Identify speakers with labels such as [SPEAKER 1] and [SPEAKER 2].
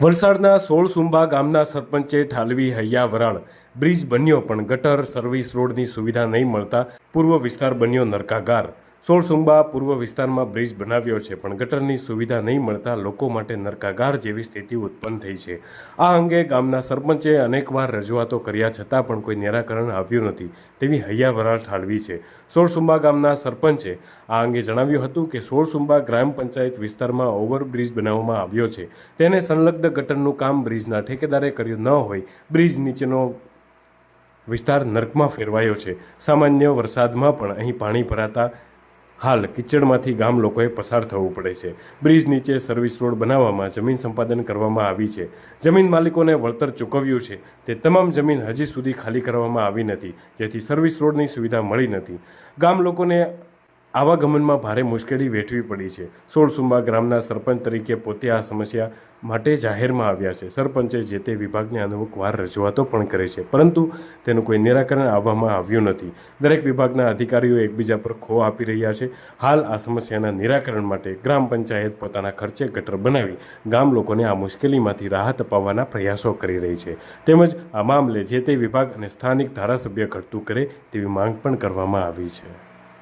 [SPEAKER 1] વલસાડના સોળસુંભા ગામના સરપંચે ઠાલવી હૈયા વરાળ. બ્રિજ બન્યો પણ ગટર, સર્વિસ રોડની સુવિધા નહીં મળતા પૂર્વ વિસ્તાર બન્યો નરકાગાર. સોળ સુંબા પૂર્વ વિસ્તારમાં બ્રિજ બનાવ્યો છે, પણ ગટરની સુવિધા નહીં મળતા લોકો માટે નરકાગાર જેવી સ્થિતિ ઉત્પન્ન થઈ છે. આ અંગે ગામના સરપંચે અનેકવાર રજૂઆતો કર્યા છતાં પણ કોઈ નિરાકરણ આવ્યું નથી, તેવી હૈયા વરાળ ઠાલવી છે. સોળસુંબા ગામના સરપંચે આ અંગે જણાવ્યું હતું કે સોળસુંબા ગ્રામ પંચાયત વિસ્તારમાં ઓવરબ્રિજ બનાવવામાં આવ્યો છે. તેને સંલગ્ન ગટરનું કામ બ્રિજના ઠેકેદારે કર્યું ન હોય, બ્રિજ નીચેનો વિસ્તાર નર્કમાં ફેરવાયો છે. સામાન્ય વરસાદમાં પણ અહીં પાણી ભરાતા હાલ કિચડમાંથી ગામ લોકોએ પસાર થવું પડે છે. બ્રિજ નીચે સર્વિસ રોડ બનાવવામાં જમીન સંપાદન કરવામાં આવી છે. જમીન માલિકોને વળતર ચૂકવ્યું છે. તે તમામ જમીન હજી સુધી ખાલી કરવામાં આવી નથી. જેથી સર્વિસ રોડની સુવિધા મળી નથી. ગામ લોકોને આવાગમનમાં ભારે મુશ્કેલી વેઠવી પડી છે. સોળ સુંબા ગ્રામના સરપંચ તરીકે પોતે આ સમસ્યા માટે જાહેરમાં આવ્યા છે. સરપંચે જે તે વિભાગને અનુરૂપ વાર રજૂઆતો પણ કરે છે, પરંતુ તેનું કોઈ નિરાકરણ આવવામાં આવ્યું નથી. દરેક વિભાગના અધિકારીઓ એકબીજા પર ખો આપી રહ્યા છે. હાલ આ સમસ્યાના નિરાકરણ માટે ગ્રામ પંચાયત પોતાના ખર્ચે ગટર બનાવી ગામ લોકોને આ મુશ્કેલીમાંથી રાહત અપાવવાના પ્રયાસો કરી રહી છે. તેમજ આ મામલે જે તે વિભાગ અને સ્થાનિક ધારાસભ્ય ઘટતું કરે તેવી માંગ પણ કરવામાં આવી છે.